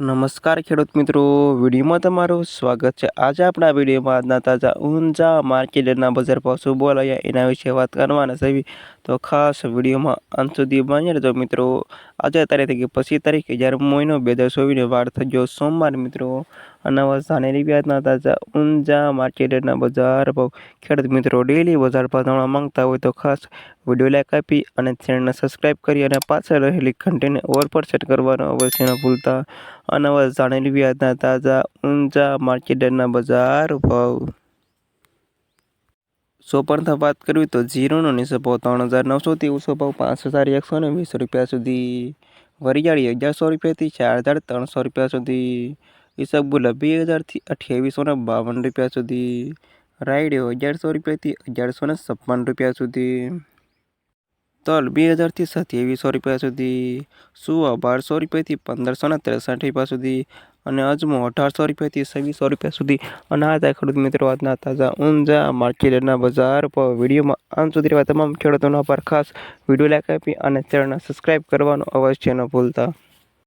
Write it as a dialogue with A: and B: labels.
A: નમસ્કાર ખેડૂત મિત્રો, વિડીયોમાં તમારું સ્વાગત છે. આજે આપણા વિડીયોમાં આજના તાજા ઊંઝા માર્કેટના બજાર ભાવ શું બોલાયા એના વિશે વાત કરવાના છે. તો ખાસ વિડીયોમાં અંત સુધી બની રહેજો મિત્રો. આજે તારીખ પચીસ તારીખ જ્યારે મહિનો બે હજાર ચોવીસને વાર થયો સોમવાર મિત્રો. અનાવસ જાનેરી વ્યાજના તાજા ઊંઝા માર્કેટના બજાર ભાવ. ખેડૂત મિત્રો ડેલી બજાર ભાવ જાણવા માંગતા હોય તો ખાસ વીડિયો લાઈક આપી અને ચેનલને સબસ્ક્રાઈબ કરી અને પાછળ રહેલી ઘંટીને ઓવર પર સેટ કરવાનો અવશ્ય ન ભૂલતા. અનાવાસ જાણેલી વ્યાજના તાજા ઊંઝા માર્કેટના બજાર ભાવ. સોપરથી વાત કરવી તો જીરોનો નીચો ત્રણ હજાર નવસોથી ઊંચો ભાવ પાંચ હજાર એકસો ને વીસ રૂપિયા સુધી. વરિયાળી અગિયારસો રૂપિયાથી ચાર હજાર ત્રણસો રૂપિયા સુધી. ઈસબગુલા બે હજારથી અઠ્યાવીસો ને બાવન રૂપિયા સુધી. રાયડો અગિયારસો રૂપિયાથી અગિયારસો ને છપ્પન રૂપિયા સુધી. તલ બે હજારથી સત્યાવીસો રૂપિયા સુધી, સુવા બારસો રૂપિયાથી પંદરસો ને ત્રેસઠ રૂપિયા સુધી અને અજમો અઢારસો રૂપિયાથી છવ્વીસો રૂપિયા સુધી. અને આ હતા ખેડૂત મિત્રો આજના તાજા ઊંઝા માર્કેટના બજાર પર વિડીયોમાં. અંત સુધી રહેવા તમામ ખેડૂતોના પર ખાસ વીડિયો લાઈક આપી અને ચેનલને સબસ્ક્રાઈબ કરવાનું અવશ્ય ન ભૂલતા.